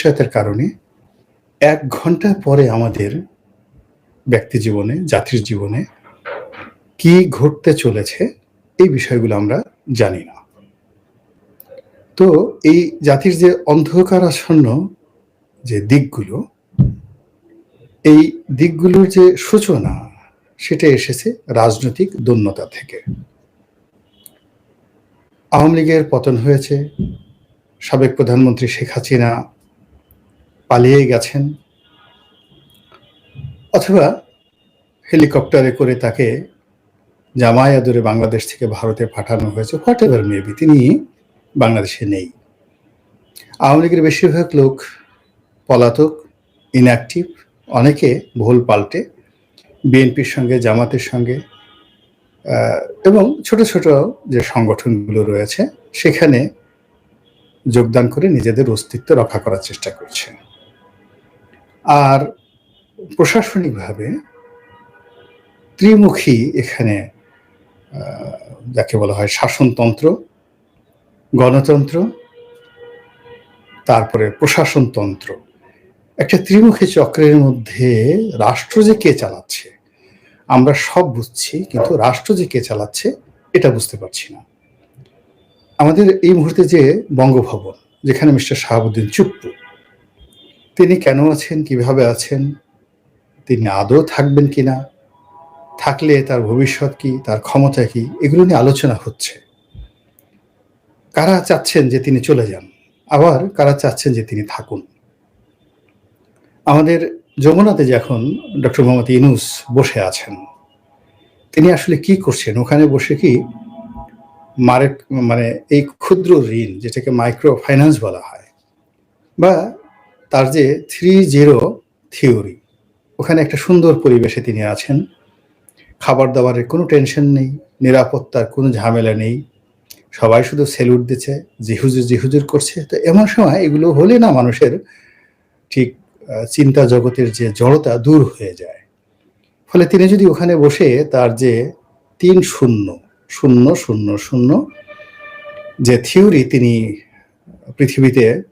অনিশ্চয়তার কারণে এক ঘণ্টা পরে আমাদের ব্যক্তি জীবনে, জাতির জীবনে কি ঘটতে চলেছে এই বিষয়গুলো আমরা জানি না। তো এই জাতির যে অন্ধকার আসন্ন যে দিকগুলো, এই দিকগুলোর যে সূচনা, সেটা এসেছে রাজনৈতিক দন্যতা থেকে। আওয়ামী লীগের পতন হয়েছে, সাবেক প্রধানমন্ত্রী শেখ হাসিনা পালিয়ে গেছেন। অথবা হেলিকপ্টারে করে তাকে জামাই বাংলাদেশ থেকে ভারতে পাঠানো হয়েছে হোয়াট এভার মেবি তিনি বাংলাদেশে নেই। আওয়ামী লীগের বেশিরভাগ লোক পলাতক ইনঅ্যাক্টিভ অনেকে ভুল পাল্টে, বিএনপির সঙ্গে, জামাতের সঙ্গে এবং ছোট ছোট যে সংগঠনগুলো রয়েছে, সেখানে যোগদান করে নিজেদের অস্তিত্ব রক্ষা করার চেষ্টা করছে। আর প্রশাসনিকভাবে ত্রিমুখী এখানে যাকে বলা হয় শাসনতন্ত্র, গণতন্ত্র, তারপরে প্রশাসনতন্ত্র। একটা ত্রিমুখী চক্রের মধ্যে রাষ্ট্র যে কে চালাচ্ছে, আমরা সব বুঝছি, কিন্তু রাষ্ট্র যে কে চালাচ্ছে, এটা বুঝতে পারছি না। আমাদের এই মুহূর্তে যে বঙ্গভবন, যেখানে মিস্টার শাহাবুদ্দিন চুপ্পু তিনি কেন আছেন, কীভাবে আছেন, তিনি আদৌ থাকবেন কিনা থাকলে তার ভবিষ্যৎ কি, তার ক্ষমতা কি, এগুলো নিয়ে আলোচনা হচ্ছে। কারা চাচ্ছেন যে তিনি চলে যান? আবার কারা চাচ্ছেন যে তিনি থাকুন? আমাদের যমুনাতে যখন ডক্টর মোহাম্মদ ইনুস বসে আছেন, তিনি আসলে কি করছেন? ওখানে বসে কি মারে মানে এই ক্ষুদ্র ঋণ, যেটাকে মাইক্রো ফাইন্যান্স বলা হয়, বা তার যে থ্রি জিরো থিওরি ওখানে একটা সুন্দর পরিবেশে তিনি আছেন। খাবার দাবারের কোনো টেনশন নেই, নিরাপত্তার কোনো ঝামেলা নেই। সবাই শুধু সেলুট দিচ্ছে জিহুজুর জিহুজুর করছে। তো এমন সময় এগুলো হলে না মানুষের ঠিক চিন্তা জগতের যে জড়তা দূর হয়ে যায়। ফলে তিনি যদি ওখানে বসে তার যে তিন শূন্য শূন্য শূন্য শূন্য যে থিওরি তিনি পৃথিবীতে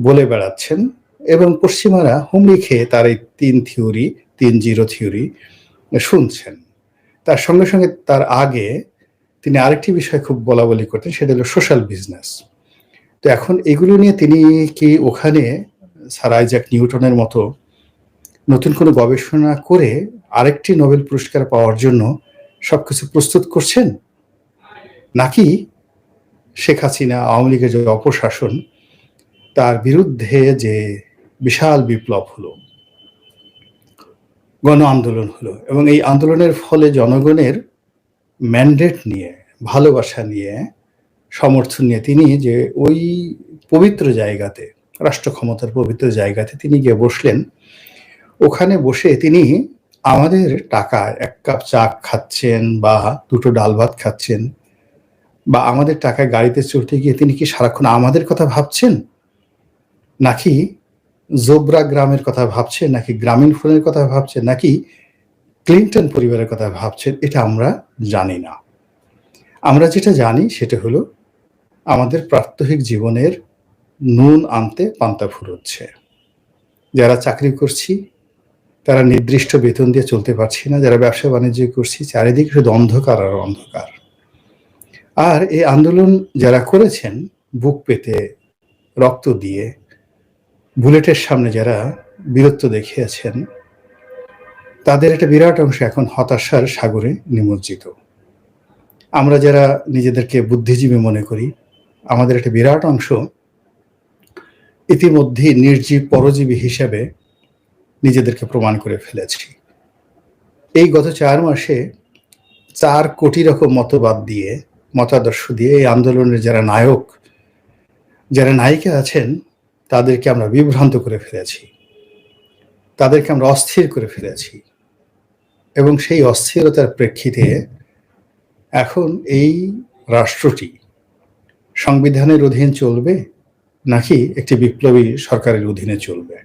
বলে বেড়াচ্ছেন এবং পশ্চিমারা হুমড়ি খেয়ে তার এই তিন থিওরি, তিন জিরো থিওরি শুনছেন। তার সঙ্গে সঙ্গে তার আগে তিনি আরেকটি বিষয় খুব বলা বলি করতেন, সেটা হলো সোশ্যাল বিজনেস তো এখন এগুলো নিয়ে তিনি কি ওখানে স্যার আইজাক নিউটনের মতো নতুন কোনো গবেষণা করে আরেকটি নোবেল পুরস্কার পাওয়ার জন্য সব কিছু প্রস্তুত করছেন? নাকি শেখ হাসিনা, আওয়ামী লীগের যে অপশাসন, তার বিরুদ্ধে যে বিশাল বিপ্লব হলো, গণ আন্দোলন হলো এবং এই আন্দোলনের ফলে জনগণের ম্যান্ডেট নিয়ে, ভালোবাসা নিয়ে, সমর্থন নিয়ে তিনি যে ওই পবিত্র জায়গাতে, রাষ্ট্র ক্ষমতার পবিত্র জায়গাতে তিনি গিয়ে বসলেন, ওখানে বসে তিনি আমাদের টাকা এক কাপ চা খাচ্ছেন বা দুটো ডাল ভাত খাচ্ছেন বা আমাদের টাকায় গাড়িতে চড়তে গিয়ে তিনি কি সারাক্ষণ আমাদের কথা ভাবছেন? নাকি জোবরা গ্রামের কথা ভাবছেন নাকি গ্রামীণ ফোনের কথা ভাবছেন নাকি ক্লিন্টন পরিবারের কথা ভাবছেন এটা আমরা জানি না। আমরা যেটা জানি সেটা হলো, আমাদের প্রাত্যহিক জীবনের নুন আনতে পান্তা ফুরোচ্ছে। যারা চাকরি করছি, তারা নির্দিষ্ট বেতন দিয়ে চলতে পারছি না। যারা ব্যবসা বাণিজ্য করছি, চারিদিকে শুধু অন্ধকার আর অন্ধকার। আর এই আন্দোলন যারা করেছেন, বুক পেতে, রক্ত দিয়ে বুলেটের সামনে যারা বীরত্ব দেখিয়েছেন, তাদের একটা বিরাট অংশ এখন হতাশার সাগরে নিমজ্জিত। আমরা যারা নিজেদেরকে বুদ্ধিজীবী মনে করি, আমাদের একটা বিরাট অংশ ইতিমধ্যে নির্জীব পরজীবী হিসেবে নিজেদেরকে প্রমাণ করে ফেলেছি। এই গত চার মাসে চার কোটি রকম মতবাদ দিয়ে, মতাদর্শ দিয়ে এই আন্দোলনের যারা নায়ক, যারা নায়িকা আছেন তাদেরকে আমরা বিভ্রান্ত করে ফেলেছি তাদেরকে আমরা অস্থির করে ফেলেছি এবং সেই অস্থিরতার প্রেক্ষিতে এখন এই রাষ্ট্রটি সংবিধানের অধীন চলবে নাকি একটি বিপ্লবী সরকারের অধীনে চলবে?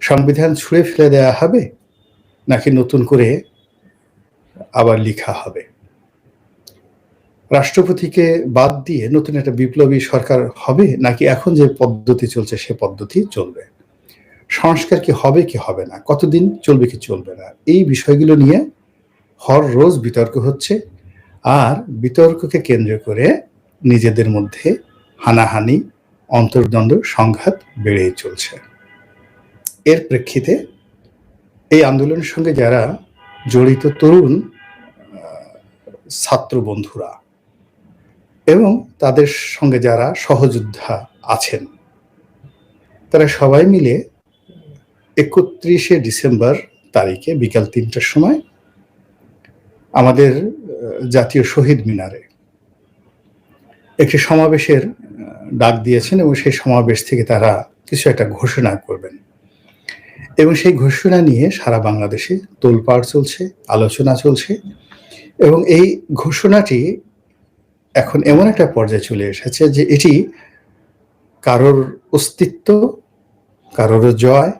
সংবিধান ছুঁড়ে ফেলে দেওয়া হবে নাকি নতুন করে আবার লিখা হবে? রাষ্ট্রপতিকে বাদ দিয়ে নতুন একটা বিপ্লবী সরকার হবে নাকি এখন যে পদ্ধতি চলছে সে পদ্ধতি চলবে? সংস্কার কি হবে কি হবে না? কতদিন চলবে কি চলবে না? এই বিষয়গুলো নিয়ে হর রোজ বিতর্ক হচ্ছে আর বিতর্ককে কেন্দ্র করে নিজেদের মধ্যে হানাহানি, অন্তর্দ্বন্দ্ব, সংঘাত বেড়েই চলছে। এর প্রেক্ষিতে এই আন্দোলনের সঙ্গে যারা জড়িত তরুণ ছাত্র বন্ধুরা এবং তাদের সঙ্গে যারা সহযোদ্ধা আছেন, তারা সবাই মিলে একত্রিশে ডিসেম্বর তারিখে বিকাল তিনটার সময় আমাদের জাতীয় শহীদ মিনারে একটি সমাবেশের ডাক দিয়েছেন এবং সেই সমাবেশ থেকে তারা কিছু একটা ঘোষণা করবেন। এবং সেই ঘোষণা নিয়ে সারা বাংলাদেশে তোলপাড় চলছে, আলোচনা চলছে এবং এই ঘোষণাটি এখন এমন একটা পর্যায়ে চলে এসেছে যে এটি কারোর অস্তিত্ব, কারোর জয়,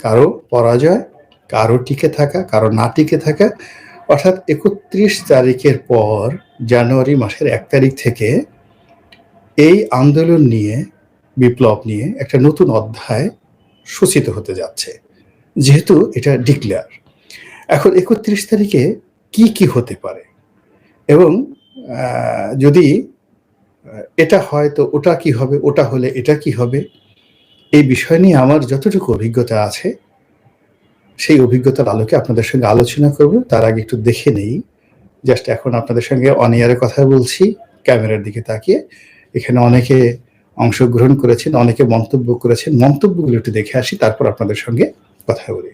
কারও পরাজয়, কারও টিকে থাকা, কারও না টিকে থাকা। অর্থাৎ একত্রিশ তারিখের পর, জানুয়ারি মাসের এক তারিখ থেকে এই আন্দোলন নিয়ে, বিপ্লব নিয়ে একটা নতুন অধ্যায় সূচিত হতে যাচ্ছে, যেহেতু এটা ডিক্লেয়ার। এখন একত্রিশ তারিখে কি কি হতে পারে? এবং যদি এটা হয় তো ওটা কি হবে, ওটা হলে এটা কি হবে? এই বিষয় নিয়ে আমার যতটুকু অভিজ্ঞতা আছে, সেই অভিজ্ঞতার আলোকে আপনাদের সঙ্গে আলোচনা করব। তার আগে একটু দেখে নেই। জাস্ট এখন আপনাদের সঙ্গে অনিয়ারে কথা বলছি, ক্যামেরার দিকে তাকিয়ে। এখানে অনেকে অংশগ্রহণ করেছেন, অনেকে মন্তব্য করেছেন। মন্তব্যগুলো একটু দেখে আসি, তারপর আপনাদের সঙ্গে কথা বলি।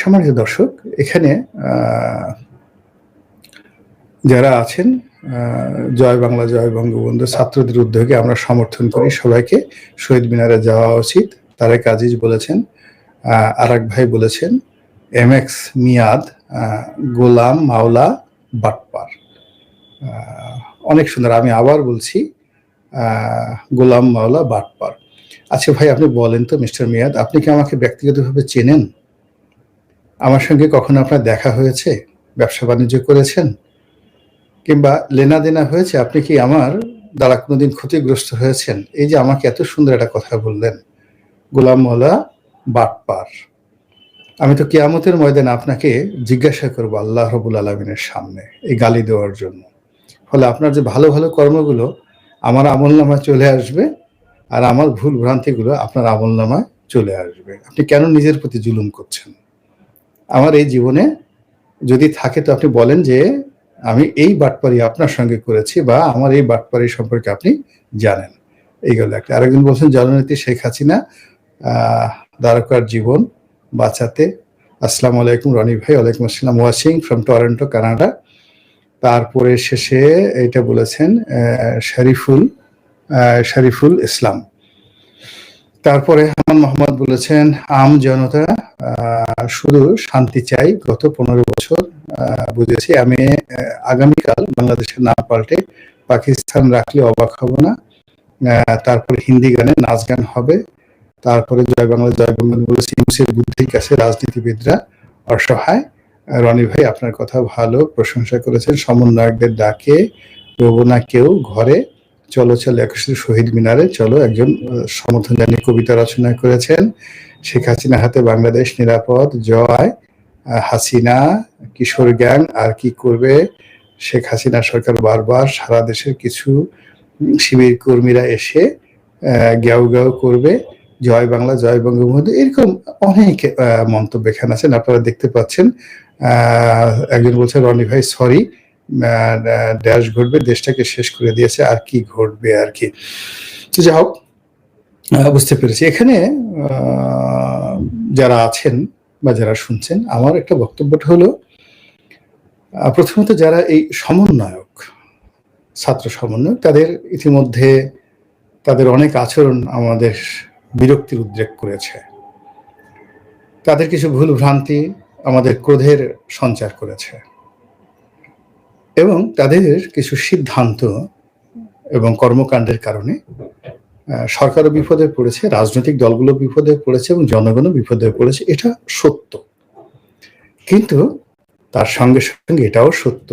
সম্মানিত দর্শক, এখানে যারা আছেন জয় বাংলা, জয় বঙ্গবন্ধু, ছাত্রদের উদ্যোগে আমরা সমর্থন করি সবাইকে। শহীদ মিনারে যাওয়া উচিত। তারেক আজিজ বলেছেন আর এক ভাই বলেছেন, এম এক্স মিয়াদ গোলাম মাওলা বাটপার। অনেক সুন্দর। আমি আবার বলছি গোলাম মাওলা বাটপার। আচ্ছা ভাই, আপনি বলেন তো মিস্টার মিয়াদ, আপনি কি আমাকে ব্যক্তিগতভাবে চেনেন? আমার সঙ্গে কখনো আপনার দেখা হয়েছে? ব্যবসা বাণিজ্য করেছেন? কিংবা লেনা দেনা হয়েছে, আপনি কি আমার দ্বারা কোনোদিন ক্ষতিগ্রস্ত হয়েছেন? এই যে আমাকে এত সুন্দর একটা কথা বললেন, গোলাম মোলা বাটপার। আমি তো কেয়ামতের ময়দানে আপনাকে জিজ্ঞাসা করব আল্লাহ রবুল আলমিনের সামনে এই গালি দেওয়ার জন্য। ফলে আপনার যে ভালো ভালো কর্মগুলো আমার আমল নামায় চলে আসবে আর আমার ভুল ভ্রান্তিগুলো আপনার আমল নামায় চলে আসবে। আপনি কেন নিজের প্রতি জুলুম করছেন? আমার এই জীবনে যদি থাকে তো আপনি বলেন যে আমি এই বাটপারি আপনার সঙ্গে করেছি বা আমার এই বাটপারি সম্পর্কে আপনি জানেন। এইগুলো একটা। আরেকজন বলছেন জননীতি শেখ হাসিনা দ্বারকার জীবন বাঁচাতে। আসসালাম আলাইকুম রনি ভাই, ওয়ালাইকুম আসসালাম। ওয়াশিং ফ্রম টরেন্টো কানাডা তারপরে শেষে এটা বলেছেন শরীফুল শরীফুল ইসলাম। তারপরে হামান মোহাম্মদ বলেছেন, আম জনতা শুধু শান্তি চাই। গত পনেরো বছর বুঝেছি আমি আগামীকাল বাংলাদেশের না পাল্টে পাকিস্তান রাখলে অবাক হব না। তারপরে হিন্দি গানে নাচ গান হবে। তারপরে জয় বাংলা, জয় বঙ্গবন্ধু বলেছি ইউসের বুদ্ধির কাছে রাজনীতিবিদরা অসহায়। রনি ভাই, আপনার কথা ভালো, প্রশংসা করেছেন। সমন্বয়কদের ডাকে, রবো না কেউ ঘরে চলো চলো, একুশে শহীদ মিনারে চলো, একজন সমর্থন জানিয়ে কবিতা রচনা করেছেন। শেখ হাসিনা হাতে বাংলাদেশ নিরাপদ, জয় হাসিনা, কিশোর গ্যাং, আর কি করবে? শেখ হাসিনা সরকার বারবার সারা দেশের কিছু শিবির কর্মীরা এসে গ্যাও গ্যাও করবে। জয় বাংলা, জয় বঙ্গবন্ধু, এরকম অনেক মন্তব্য এখানে আছেন। আপনারা দেখতে পাচ্ছেন একজন বলছে রনি ভাই সরি ড্যাশ ঘটবে, দেশটাকে শেষ করে দিয়েছে, আর কি ঘটবে আর কি। তো যাই হোক বুঝতে পেরেছি। এখানে যারা আছেন বা যারা শুনছেন, আমার একটা বক্তব্যটা হলো প্রথমত যারা এই সমন্বয়ক, ছাত্র সমন্বয়ক, তাদের ইতিমধ্যে তাদের অনেক আচরণ আমাদের বিরক্তির উদ্রেক করেছে। তাদের কিছু ভুল ভ্রান্তি আমাদের ক্রোধের সঞ্চার করেছে। এবং তাদের কিছু সিদ্ধান্ত এবং কর্মকাণ্ডের কারণে সরকারও বিপদে পড়েছে, রাজনৈতিক দলগুলো বিপদে পড়েছে এবং জনগণও বিপদে পড়েছে, এটা সত্য। কিন্তু তার সঙ্গে সঙ্গে এটাও সত্য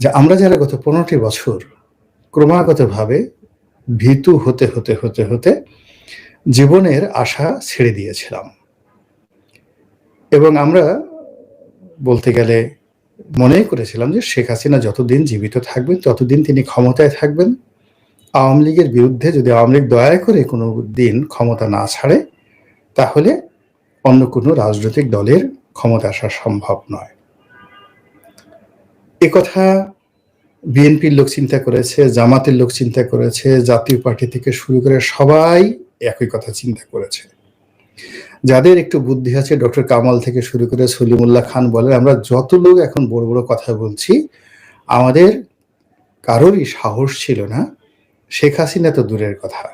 যে আমরা যারা গত পনেরোটি বছর ক্রমাগতভাবে ভীতু হতে হতে হতে হতে জীবনের আশা ছেড়ে দিয়েছিলাম। এবং আমরা বলতে গেলে মনে করেছিলাম যে শেখ হাসিনা যতদিন জীবিত থাকবেন, ততদিন তিনি ক্ষমতায় থাকবেন। আওয়ামী লীগের বিরুদ্ধে যদি আওয়ামী লীগ দয়া করে কোনো দিন ক্ষমতা না ছাড়ে, তাহলে অন্য কোনো রাজনৈতিক দলের ক্ষমতা আসা সম্ভব নয়। কথা বিএনপির লোক চিন্তা করেছে, জামাতের লোক চিন্তা করেছে, জাতীয় পার্টি থেকে শুরু করে সবাই একই কথা চিন্তা করেছে। যাদের একটু বুদ্ধি আছে, ডক্টর কামাল থেকে শুরু করে সলিমুল্লাহ খান বলেন, আমরা যত লোক এখন বড় বড় কথা বলছি, আমাদের কারোরই সাহস ছিল না। শেখ হাসিনা তো দূরের কথা।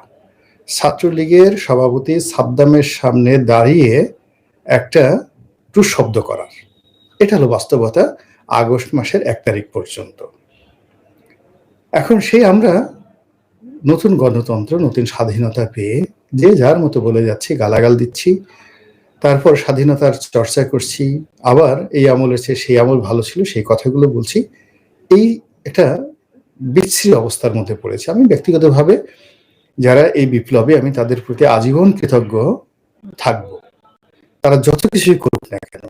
ছাত্রলীগের সভাপতি সাদ্দামের সামনে দাঁড়িয়ে একটা টু শব্দ করার। এটা হলো বাস্তবতা আগস্ট মাসের এক তারিখ পর্যন্ত। এখন সেই আমরা নতুন গণতন্ত্র, নতুন স্বাধীনতা পেয়ে যে যার মতো বলে যাচ্ছি, গালাগাল দিচ্ছি, তারপর স্বাধীনতার চর্চা করছি, আবার এই আমলের চেয়ে সেই আমল ভালো ছিল, সেই কথাগুলো বলছি। এই একটা বিচ্ছিরি অবস্থার মধ্যে পড়েছে। আমি ব্যক্তিগতভাবে যারা এই বিপ্লবে আমি তাদের প্রতি আজীবন কৃতজ্ঞ থাকব। তারা যত কিছুই করুক না কেন,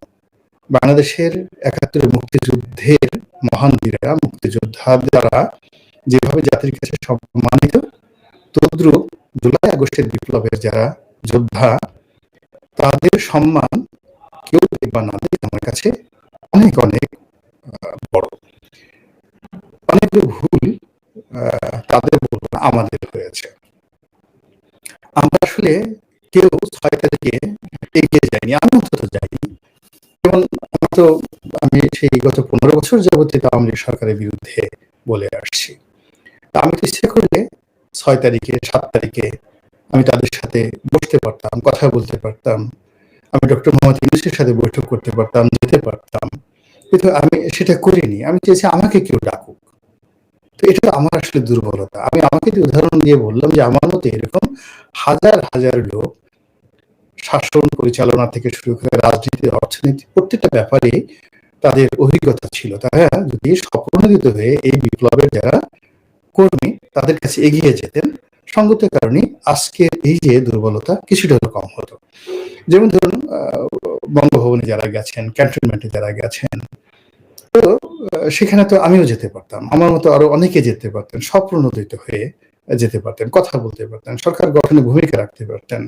বাংলাদেশের একাত্তরের মুক্তিযুদ্ধের মহান বীরেরা মুক্তিযোদ্ধা দ্বারা যেভাবে জাতির কাছে সম্মানিত, তদ্রুপ জুলাই আগস্টের বিপ্লবের যারা যোদ্ধা, তাদের সম্মান কেউ দেখবা না দেখ আমার কাছে অনেক অনেক বড়। অনেকগুলো ভুল তাদের বলব আমাদের হয়েছে। আমরা আসলে কেউ ছয় তারিখে এগিয়ে যায়নি আমি অন্তত যাইনি। যেমন তো, আমি সেই গত পনেরো বছর যাবতীয় আওয়ামী লীগ সরকারের বিরুদ্ধে বলে আসছি। আমি তো ইচ্ছে করলে ছয় তারিখে, সাত তারিখে আমি তাদের সাথে বসতে পারতাম, কথা বলতে পারতাম। আমি ডক্টর মোহাম্মদ ইউনুসের সাথে বৈঠক করতে পারতাম, যেতে পারতাম। কিন্তু আমি সেটা করিনি। আমি চেয়েছি আমাকে কেউ ডাকুক। তো এটা আমার আসলে দুর্বলতা। আমি আমাকে উদাহরণ দিয়ে বললাম যে আমার মতো এরকম হাজার হাজার লোক শাসন পরিচালনা থেকে শুরু করে রাজনীতি, অর্থনীতি, প্রত্যেকটা ব্যাপারে তাদের অভিজ্ঞতা ছিল। তারা যদি স্বপ্নদিত হয়ে এই বিপ্লবের যারা কর্মী তাদের কাছে এগিয়ে যেতেন। সঙ্গত কারণে আজকের এই যে দুর্বলতা কিছুটা হলো কম হতো। যেমন ধরুন বঙ্গভবনে যারা গেছেন, ক্যান্টনমেন্টে যারা গেছেন, তো সেখানে তো আমিও যেতে পারতাম। আমার মতো আরও অনেকে যেতে পারতেন স্বপ্রণোদিত হয়ে যেতে পারতেন, কথা বলতে পারতেন, সরকার গঠনে ভূমিকা রাখতে পারতেন।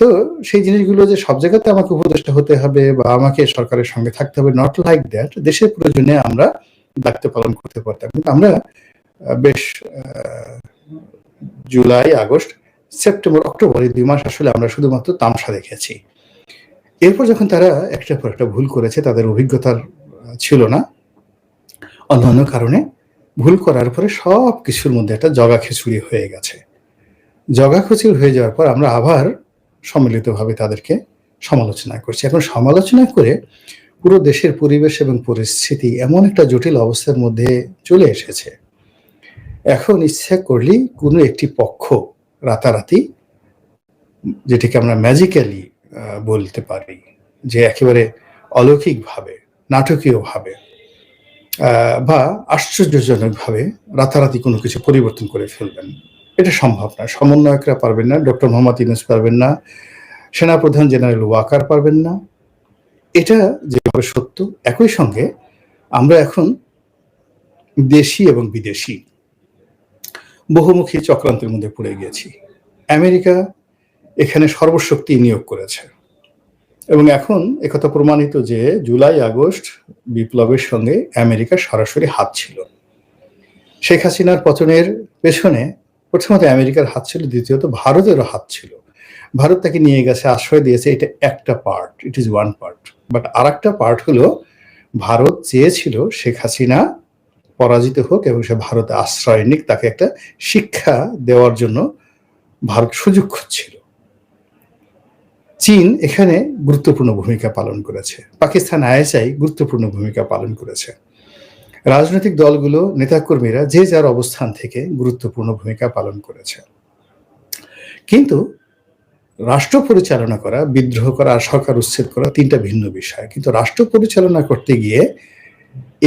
তো, সেই জিনিসগুলো যে সব জায়গাতে আমাকে উপদেষ্টা হতে হবে বা আমাকে সরকারের সঙ্গে থাকতে হবে নট লাইক দ্যাট দেশের প্রয়োজনে আমরা দায়িত্ব পালন করতে পারতাম। কিন্তু আমরা বেশ জুলাই, আগস্ট, সেপ্টেম্বর, অক্টোবর এই দুই মাস আসলে আমরা শুধুমাত্র তামসা দেখেছি। এরপর যখন তারা একটা পর একটা ভুল করেছে, তাদের অভিজ্ঞতার ছিল না। অন্যান্য কারণে ভুল করার পরে সব কিছুর মধ্যে একটা জগা খিচুড়ি হয়ে গেছে। জগা খিচুড়ি হয়ে যাওয়ার পর আমরা আবার সম্মিলিতভাবে তাদেরকে সমালোচনা করছি। এখন সমালোচনা করে পুরো দেশের পরিবেশ এবং পরিস্থিতি এমন একটা জটিল অবস্থার মধ্যে চলে এসেছে। এখন ইচ্ছা করলেই কোনো একটি পক্ষ রাতারাতি, যেটিকে আমরা ম্যাজিক্যালি বলতে পারি, যে একেবারে অলৌকিকভাবে, নাটকীয়ভাবে বা আশ্চর্যজনকভাবে রাতারাতি কোনো কিছু পরিবর্তন করে ফেলবেন। এটা সম্ভব না। সমন্বয়করা পারবেন না, ডক্টর মোহাম্মদ ইউনুস পারবেন না, সেনাপ্রধান জেনারেল ওয়াকার পারবেন না। এটা যেভাবে সত্য, একই সঙ্গে আমরা এখন দেশি এবং বিদেশি বহুমুখী চক্রান্তের মধ্যে পড়ে গিয়েছি। আমেরিকা এখানে সর্বশক্তি নিয়োগ করেছে। এবং এখন একথা প্রমাণিত যে জুলাই, আগস্ট বিপ্লবের সঙ্গে আমেরিকার সরাসরি হাত ছিল। শেখ হাসিনার পতনের পেছনে প্রথমত আমেরিকার হাত ছিল, দ্বিতীয়ত ভারতেরও হাত ছিল। ভারত তাকে নিয়ে গেছে, আশ্রয় দিয়েছে, এটা একটা part it is one part but আর একটা পার্ট হলো, ভারত চেয়েছিল শেখ হাসিনা পরাজিত হোক এবং সে ভারতে আশ্রয় নিক, তাকে একটা শিক্ষা দেওয়ার জন্য ভারত সুযোগ খুঁজছিল। চীন এখানে গুরুত্বপূর্ণ ভূমিকা পালন করেছে। পাকিস্তান আইএসআই গুরুত্বপূর্ণ ভূমিকা পালন করেছে। রাজনৈতিক দলগুলো, নেতাকর্মীরা যে যার অবস্থান থেকে গুরুত্বপূর্ণ ভূমিকা পালন করেছে। কিন্তু রাষ্ট্র পরিচালনা করা, বিদ্রোহ করা আর সরকার উচ্ছেদ করা তিনটা ভিন্ন বিষয়। কিন্তু রাষ্ট্র পরিচালনা করতে গিয়ে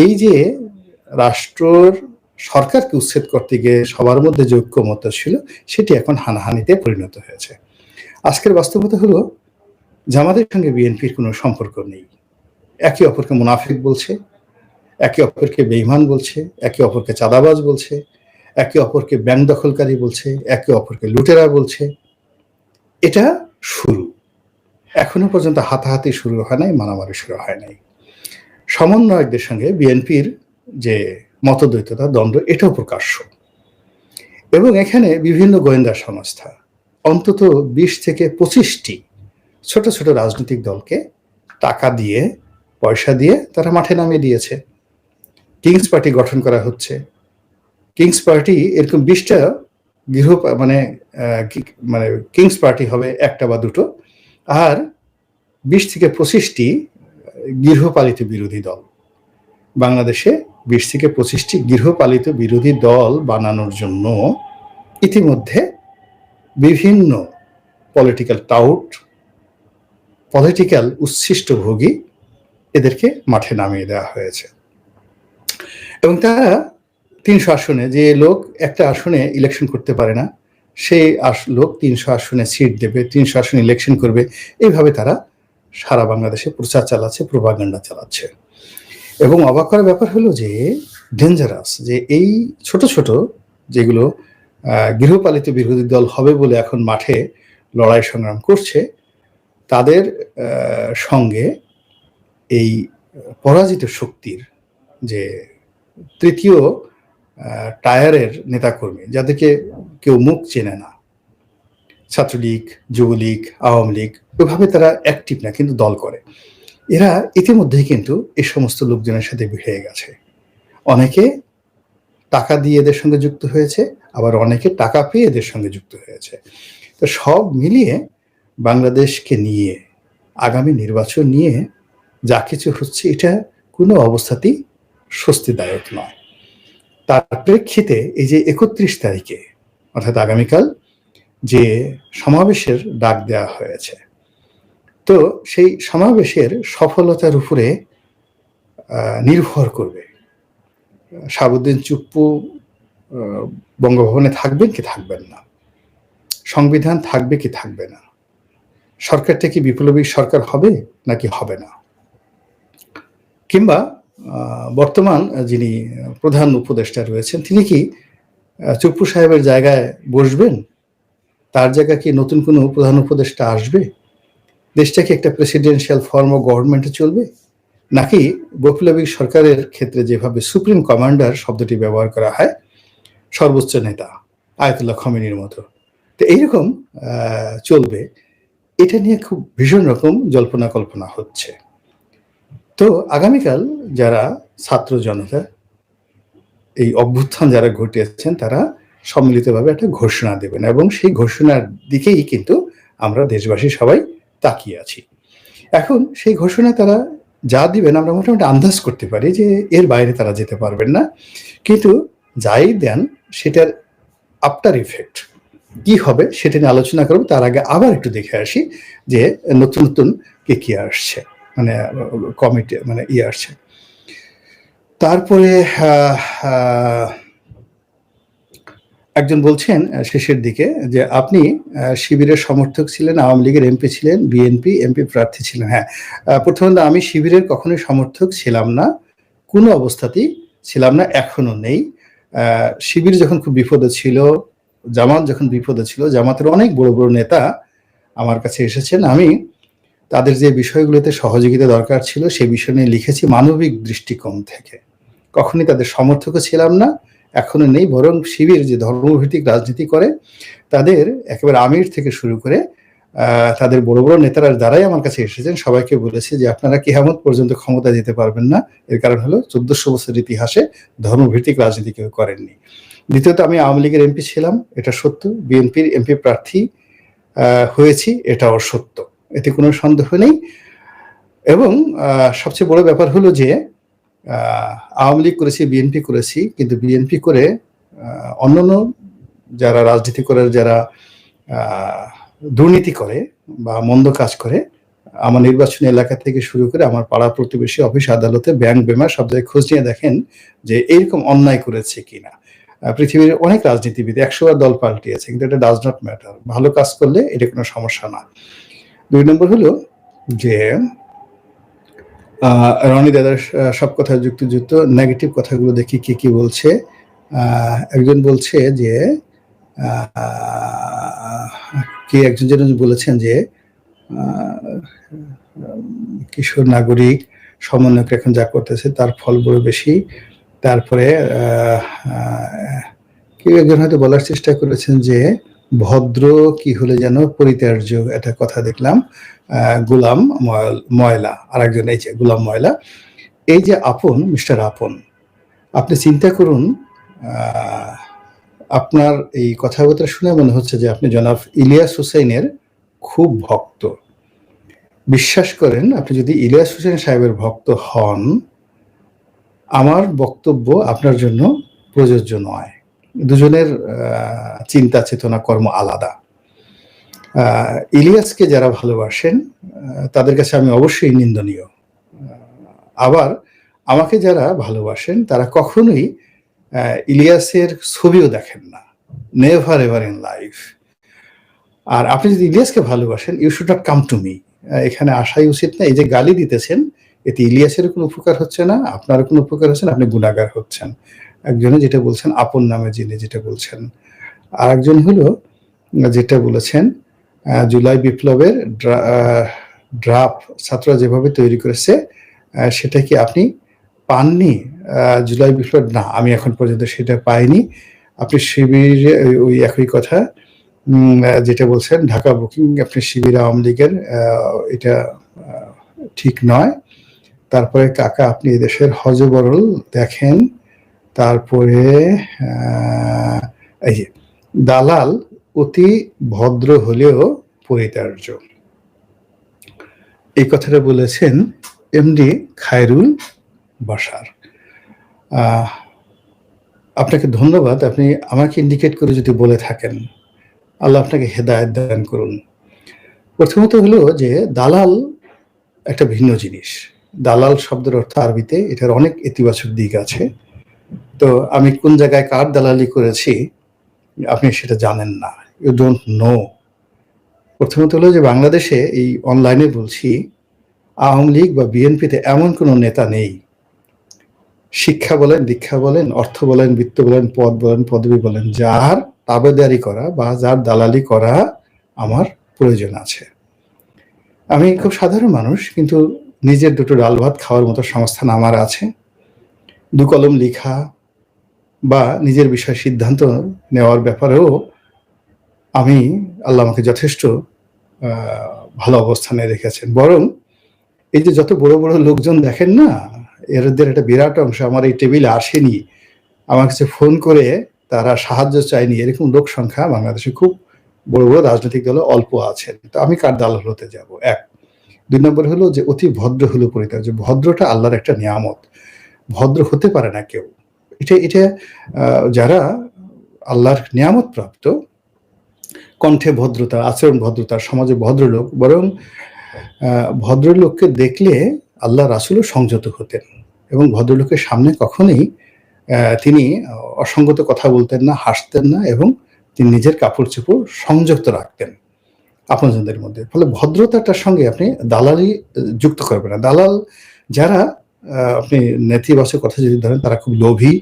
এই যে রাষ্ট্রর সরকারকে উচ্ছেদ করতে গিয়ে সবার মধ্যে যে ঐক্যমত ছিল, সেটি এখন হানাহানিতে পরিণত হয়েছে। আজকের বাস্তবতা হলো, জামাতের সঙ্গে বিএনপির কোনো সম্পর্ক নেই। একে অপরকে মুনাফিক বলছে, একে অপরকে বেইমান বলছে, একে অপরকে চাঁদাবাজ বলছে, একে অপরকে ব্যাংক দখলকারী বলছে, একে অপরকে লুটেরা বলছে। এটা শুরু। এখনও পর্যন্ত হাতাহাতি শুরু হয় নাই, মারামারি শুরু হয় নাই। সমন্বয়কদের সঙ্গে বিএনপির যে মতদ্বৈততা, দ্বন্দ্ব, এটাও প্রকাশ্য। এবং এখানে বিভিন্ন গোয়েন্দা সংস্থা, অন্তত বিশ থেকে পঁচিশটি ছোট ছোট রাজনৈতিক দলকে টাকা দিয়ে, পয়সা দিয়ে তারা মাঠে নামিয়ে দিয়েছে। কিংস পার্টি গঠন করা হচ্ছে। কিংস পার্টি এরকম বিশটা গৃহ মানে মানে কিংস পার্টি হবে একটা বা দুটো। আর বিশ থেকে পঁচিশটি গৃহপালিত বিরোধী দল। বাংলাদেশে বিশ থেকে পঁচিশটি গৃহপালিত বিরোধী দল বানানোর জন্য ইতিমধ্যে বিভিন্ন পলিটিক্যাল টাউট পলিটিক্যাল উচ্ছিষ্টভোগী এদেরকে মাঠে নামিয়ে দেওয়া হয়েছে। এবং তারা তিনশো আসনে, যে লোক একটা আসনে ইলেকশন করতে পারে না, সেই আস, লোক তিনশো আসনে সিট দেবে, তিনশো আসনে ইলেকশন করবে। এইভাবে তারা সারা বাংলাদেশে প্রচার চালাচ্ছে প্রভাগান্ডা চালাচ্ছে। এবং অবাক করার ব্যাপার হলো যে ডেঞ্জারাস যে এই ছোট ছোট যেগুলো গৃহপালিত বিরোধী দল হবে বলে এখন মাঠে লড়াই সংগ্রাম করছে, তাদের সঙ্গে এই পরাজিত শক্তির যে তৃতীয় টায়ারের নেতাকর্মী, যাদেরকে কেউ মুখ চেনে না, ছাত্রলীগ, যুবলীগ, আওয়ামী লীগ ওইভাবে তারা অ্যাক্টিভ না, কিন্তু দল করে। এরা ইতিমধ্যেই কিন্তু এই সমস্ত লোকজনের সাথে ভিড়ে গেছে। অনেকে টাকা দিয়ে এদের সঙ্গে যুক্ত হয়েছে, আবার অনেকে টাকা পেয়ে এদের সঙ্গে যুক্ত হয়েছে। তো সব মিলিয়ে বাংলাদেশকে নিয়ে, আগামী নির্বাচন নিয়ে যা কিছু হচ্ছে, এটা কোনো অবস্থাতেই স্বস্তিদায়ক নয়। তার প্রেক্ষিতে এই যে একত্রিশ তারিখে, অর্থাৎ আগামীকাল যে সমাবেশের ডাক দেওয়া হয়েছে তো সেই সমাবেশের সফলতার উপরে নির্ভর করবে। শাহাবুদ্দিন চুপ্পু বঙ্গভবনে থাকবেন কি থাকবেন না? সংবিধান থাকবে কি থাকবে না? সরকারটা কি বিপ্লবী সরকার হবে নাকি হবে না? কিংবা বর্তমান যিনি প্রধান উপদেষ্টা রয়েছেন, তিনি কি চুপ্পু সাহেবের জায়গায় বসবেন? তার জায়গায় কি নতুন কোনো প্রধান উপদেষ্টা আসবে? দেশটা কি একটা প্রেসিডেন্সিয়াল ফর্ম অফ গভর্নমেন্টে চলবে? নাকি বৈপ্লবিক সরকারের ক্ষেত্রে যেভাবে সুপ্রিম কমান্ডার শব্দটি ব্যবহার করা হয়, সর্বোচ্চ নেতা আয়তুল্লাহ খমিনীর মতো। তো এইরকম চলবে। এটা নিয়ে খুব ভীষণ রকম জল্পনা কল্পনা হচ্ছে। তো আগামীকাল যারা ছাত্র জনতা, এই অভ্যুত্থান যারা ঘটিয়েছেন তারা সম্মিলিতভাবে একটা ঘোষণা দেবেন। এবং সেই ঘোষণার দিকেই কিন্তু আমরা দেশবাসী সবাই তাকিয়ে আছি। এখন সেই ঘোষণা তারা যা দিবেন আমরা মোটামুটি আন্দাজ করতে পারি যে এর বাইরে তারা যেতে পারবেন না। কিন্তু যাই দেন, সেটার আফটার ইফেক্ট কি হবে সেটা নিয়ে আলোচনা করব। তার আগে আবার একটু দেখে আসি যে নতুন নতুন কে, কি আসছে মানে কমিটি মানে ইয়ে আসছে। তারপরে একজন বলছেন শেষের দিকে, যে আপনি শিবিরের সমর্থক ছিলেন, আওয়ামী লীগের এমপি ছিলেন, বিএনপি, এমপি প্রার্থী ছিলেন। হ্যাঁ প্রথমত আমি শিবিরের কখনোই সমর্থক ছিলাম না, কোনো অবস্থাতেই ছিলাম না, এখনও নেই। শিবির যখন খুব বিপদে ছিল, জামাত যখন বিপদে ছিল, জামাতের অনেক বড় বড় নেতা আমার কাছে এসেছেন। আমি তাদের যে বিষয়গুলোতে সহযোগিতা দরকার ছিল, সে বিষয় নিয়ে লিখেছি মানবিক দৃষ্টিকোণ থেকে। কখনই তাদের সমর্থকও ছিলাম না এখনও নেই, বরং শিবির যে ধর্মভিত্তিক রাজনীতি করে, তাদের একেবারে আমির থেকে শুরু করে তাদের বড় বড় নেতারা দ্বারাই আমার কাছে এসেছেন, সবাইকে বলেছে যে আপনারা কেহামত পর্যন্ত ক্ষমতা দিতে পারবেন না। এর কারণ হলো চোদ্দশো বছরের ইতিহাসে ধর্মভিত্তিক রাজনীতি কেউ করেননি। দ্বিতীয়ত, আমি আওয়ামী লীগের এমপি ছিলাম, এটা সত্য। বিএনপির এমপি প্রার্থী হয়েছি এটাও সত্য এতে কোনো সন্দেহ নেই। এবং সবচেয়ে বড় ব্যাপার হলো যে আওয়ামী লীগ করেছি বিএনপি করেছি, কিন্তু বিএনপি করে অন্যান্য যারা রাজনীতি করে, যারা দুর্নীতি করে বা মন্দ কাজ করে, আমার নির্বাচনী এলাকা থেকে শুরু করে আমার পাড়া প্রতিবেশী অফিস, আদালতে, ব্যাংক বেমা সব জায়গায় খোঁজ নিয়ে দেখেন যে এইরকম অন্যায় করেছে কিনা। পৃথিবীর অনেক রাজনীতিবিদ একশো দল পাল্টিয়েছে, কিন্তু এটা ডাজ নট ম্যাটার ভালো কাজ করলে এটা কোনো সমস্যা না। দুই নম্বর হলো যে রনি দাদার সব কথা যুক্তিযুক্ত নেগেটিভ কথাগুলো দেখি কি কি বলছে। একজন বলছে যে কি একজন যেন বলেছেন যে কিশোর নাগরিক, সমন্বয়ক এখন যা করতেছে তার ফল বড় বেশি। তারপরে কেউ একজন হয়তো বলার চেষ্টা করেছেন যে, ভদ্র কি হলে যেন পরিত্যার্য একটা কথা দেখলাম। গোলাম ময়- ময়লা আর একজন এই যে গুলাম ময়লা। এই যে আপন, মিস্টার আপন, আপনি চিন্তা করুন আপনার এই কথাবার্তা শুনে মনে হচ্ছে যে আপনি জনাব ইলিয়াস হুসেনের খুব ভক্ত। বিশ্বাস করেন, আপনি যদি ইলিয়াস হোসেন সাহেবের ভক্ত হন, আমার বক্তব্য আপনার জন্য প্রযোজ্য নয়। দুজনের চিন্তা, চেতনা, কর্ম আলাদা। ইলিয়াসকে যারা ভালোবাসেন তাদের কাছে আমি অবশ্যই নিন্দনীয়। আবার আমাকে যারা ভালোবাসেন, তারা কখনোই ইলিয়াসের ছবিও দেখেন না। নেভার এভার ইন লাইফ আর আপনি যদি ইলিয়াসকে ভালোবাসেন you should not come to me এখানে আসাই উচিত না। এই যে গালি দিতেছেন, এতে ইলিয়াসের কোনো উপকার হচ্ছে না আপনার কোনো উপকার হচ্ছে না, আপনি গুণাগার হচ্ছেন। একজনে যেটা বলছেন, আপন নামে যিনি যেটা বলছেন। আর একজন হলো, যেটা বলেছেন জুলাই বিপ্লবের ড্রাফট ছাত্ররা যেভাবে তৈরি করেছে সেটা কি আপনি পাননি? জুলাই বিপ্লব, না, আমি এখন পর্যন্ত সেটা পাইনি। আপনি শিবিরে, ওই- একই কথা যেটা বলছেন, ঢাকা বুকিং, আপনি শিবির আওয়ামী লীগের এটা ঠিক নয়। তারপরে কাকা, আপনি এদেশের হজবরল দেখেন। তারপরে এই দালাল অতি ভদ্র হলেও পরিতার্য এই কথাটা বলেছেন এমডি খায়রুল বাসার আপনাকে ধন্যবাদ, আপনি আমাকে ইন্ডিকেট করে যদি বলে থাকেন, আল্লাহ আপনাকে হেদায়ত দান করুন। প্রথমত হলো যে, দালাল একটা ভিন্ন জিনিস। দালাল শব্দের অর্থ আরবিতে, এটার অনেক ইতিবাচক দিক আছে। তো আমি কোন জায়গায় কার দালালি করেছি, আপনি সেটা জানেন না। ইউ ডোন্ট নো প্রথমত হলো যে বাংলাদেশে এই অনলাইনে বলছি, আওয়ামী লীগ বা বিএনপিতে এমন কোনো নেতা নেই। শিক্ষা বলেন, দীক্ষা বলেন, অর্থ বলেন, বৃত্ত বলেন, পদ বলেন, পদবি বলেন, যার তাবেদারি করা বা যার দালালি করা আমার প্রয়োজন আছে। আমি খুব সাধারণ মানুষ, কিন্তু নিজের দুটো ডাল ভাত খাওয়ার মতো সংস্থান আমার আছে। দু কলম লেখা বা নিজের বিষয়ে সিদ্ধান্ত নেওয়ার ব্যাপারেও আমি আল্লাহ আমাকে যথেষ্ট ভালো অবস্থানে রেখেছেন। বরং এই যে যত বড় বড় লোকজন দেখেন না, এদের একটা বিরাট অংশ আমার এই টেবিলে আসেনি। আমার কাছে ফোন করে তারা সাহায্য চায়নি। এরকম লোক সংখ্যা বাংলাদেশে খুব বড় বড় রাজনৈতিক দলে অল্প আছেন। তো আমি কার দালাল হতে যাব? এক। দুই নম্বর হলো যে অতি ভদ্র হলো পরিত্যাগ যে ভদ্রটা আল্লাহর একটা নিয়ামত। ভদ্র হতে পারে না কেউ। এটা এটা যারা আল্লাহর নিয়ামত প্রাপ্ত কণ্ঠে ভদ্রতা, আচরণ ভদ্রতা, সমাজে ভদ্রলোক, বরং ভদ্রলোককে দেখলে আল্লাহ রাসুলও সংযত হতেন এবং ভদ্রলোকের সামনে কখনোই তিনি অসঙ্গত কথা বলতেন না, হাসতেন না এবং তিনি নিজের কাপড় চোপড় সংযুক্ত রাখতেন আপনজনদের মধ্যে। ফলে ভদ্রতাটার সঙ্গে আপনি দালালি যুক্ত করবেন না। দালাল যারা আপনি নেতিবাচক কথা যদি ধরেন, তারা খুব লোভী,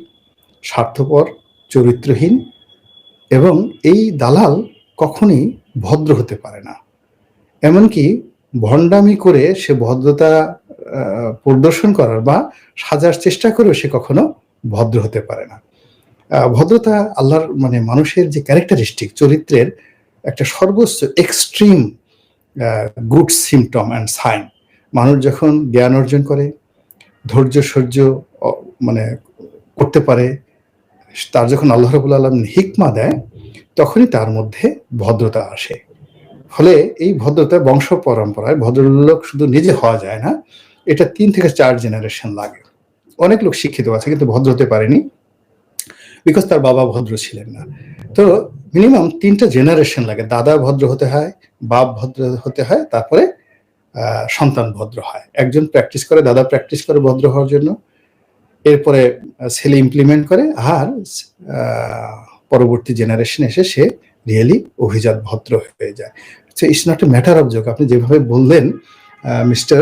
স্বার্থপর, চরিত্রহীন এবং এই দালাল কখনই ভদ্র হতে পারে না। এমনকি ভণ্ডামি করে সে ভদ্রতা প্রদর্শন করার বা সাজার চেষ্টা করেও সে কখনো ভদ্র হতে পারে না। ভদ্রতা আল্লাহর মানে মানুষের যে ক্যারেক্টারিস্টিক চরিত্রের একটা সর্বোচ্চ extreme good symptom and sign মানুষ যখন জ্ঞান অর্জন করে, ধৈর্য, সহ্য মানে করতে পারে, তার যখন আল্লাহ রবুল আলম হিকমা দেয় তখনই তার মধ্যে ভদ্রতা আসে। ফলে এই ভদ্রতা বংশ পরম্পরায় ভদ্রলোক শুধু নিজে হওয়া যায় না, এটা তিন থেকে চার জেনারেশন লাগে। অনেক লোক শিক্ষিত আছে কিন্তু ভদ্র হতে পারেনি বিকজ তার বাবা ভদ্র ছিলেন না। তো মিনিমাম তিনটা জেনারেশন লাগে, দাদা ভদ্র হতে হয়, বাপ ভদ্র হতে হয়, তারপরে সন্তান ভদ্র হয়। একজন প্র্যাকটিস করে, দাদা প্র্যাকটিস করে ভদ্র হওয়ার জন্য। এরপরে ছেলে ইমপ্লিমেন্ট করে, আর পরবর্তী জেনারেশন এসে সে রিয়েলি অভিজাত ভদ্র হয়ে যায়। So it's not a matter of যোগ আপনি যেভাবে বললেন মিস্টার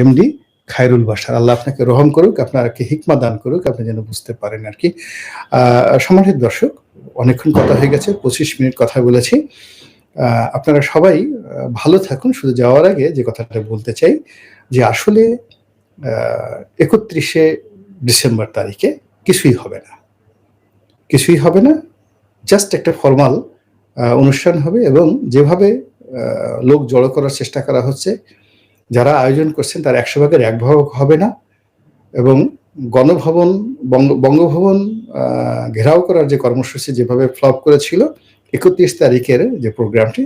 এমডি খায়রুল বাসার আল্লাহ আপনাকে রহম করুক, আপনাকে হিকমা দান করুক, আপনি যেন বুঝতে পারেন আর কি। সম্মানিত দর্শক, অনেকক্ষণ কথা হয়ে গেছে, পঁচিশ মিনিট কথা বলেছি। আপনারা সবাই ভালো থাকুন। শুধু যাওয়ার আগে যে কথাটা বলতে চাই, যে আসলে একত্রিশে ডিসেম্বর তারিখে কিছুই হবে না। কিছুই হবে না জাস্ট একটা ফর্মাল অনুষ্ঠান হবে এবং যেভাবে লোক জড়ো করার চেষ্টা করা হচ্ছে, যারা আয়োজন করছেন তার একশো ভাগের এক ভাগ হবে না এবং গণভবন, বঙ্গ, বঙ্গভবন ঘেরাও করার যে কর্মসূচি যেভাবে ফ্লপ করেছিল, একত্রিশ তারিখের যে প্রোগ্রামটি